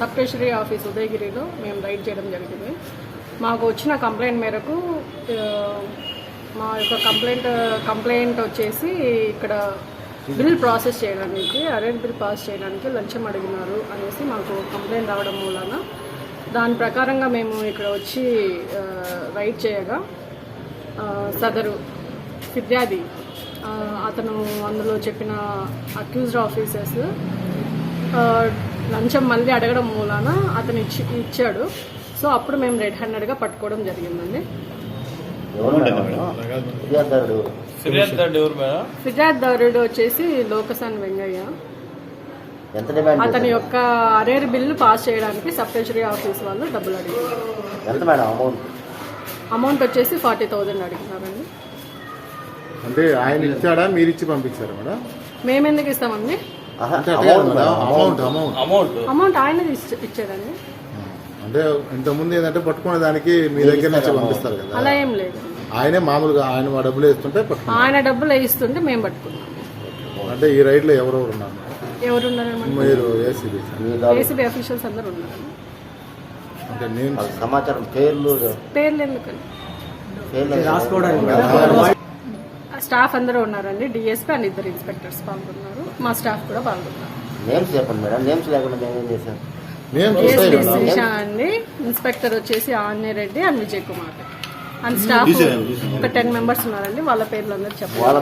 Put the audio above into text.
సప్తేశ్వరి office ఉదయగిరిలో మేము ride చేయడం జరిగింది. మాకు వచ్చిన కంప్లైంట్ మేరకు మా యొక్క కంప్లైంట్ కంప్లైంట్ వచ్చేసి ఇక్కడ బిల్ ప్రాసెస్ చేయడానికి అరెంట్ బిల్ పాస్ చేయడానికి లంచం అడిగినారు అనేసి మాకు కంప్లైంట్ రావడం మూలన. దాని ప్రకారంగా మేము ఇక్కడ వచ్చి రైడ్ చేయగా సదరు ఫిర్యాది అతను అందులో చెప్పిన అక్యూజ్డ్ ఆఫీసర్స్ లంచం మళ్ళీ అడగడం మూలాన అతను ఇచ్చి ఇచ్చాడు. సో అప్పుడు మేము రెడ్ హ్యాండెడ్గా పట్టుకోవడం జరిగిందండి. ఫిర్యాదుదారుడు వచ్చేసి లోకసాన్ వెంగయ్య. ఎంత డిమాండ్ అతని? యొక్క అరేర్ బిల్లు పాస్ చేయడానికి సబ్సిడరీ ఆఫీస్ వాళ్ళు డబ్బులు అడిగారు. ఎంత మేడం అమౌంట్? అమౌంట్ వచ్చేసి ఫార్టీ థౌజండ్ అడిగినారండి. అంటే ఆయన ఇచ్చాడా? మీరు ఇచ్చి పంపించారు మేడం? మేమెందుకు ఇస్తామండి? ఆహా, అంటే అదే madam madam, amount amount amount amount ఆయన ఇచ్చాడండి అంటే ఇంతకుముందు ఏంటంటే పట్టుకునే దానికి మీ దగ్గర నుంచి పంపిస్తారు కదా. అలా ఏం లేదు. ఆయనే మామూలుగా ఆయన మా డబ్బులు వేస్తుంటే ఆయన డబ్బులు వేయిస్తుంటే మేము పట్టుకున్నాం అంటే ఈ రైడ్లో ఎవరెవరు ఉన్నారు? ఎవరు మీరు ఏసీబీ ఏసీబీ అఫీషియల్స్ అందరు ఉన్నారు. అంటే నేను సమాచారం పేర్లు పేర్లు ఎందుకని పేర్లు స్టాఫ్ అందరూ ఉన్నారండి. డిఎస్పీ అండ్ ఇద్దరు ఇన్స్పెక్టర్స్ పాల్గొన్నారు. మా స్టాఫ్ కూడా పాల్గొన్నారు. నేమ్స్ చెప్పండి మేడం. నేమ్స్ లేకుండా అండి. ఇన్స్పెక్టర్ వచ్చేసి Anjaneya Reddy and Vijay Kumar and staff ఒక టెన్ మెంబర్స్ ఉన్నారండి. వాళ్ళ పేర్లు అందరూ వాళ్ళ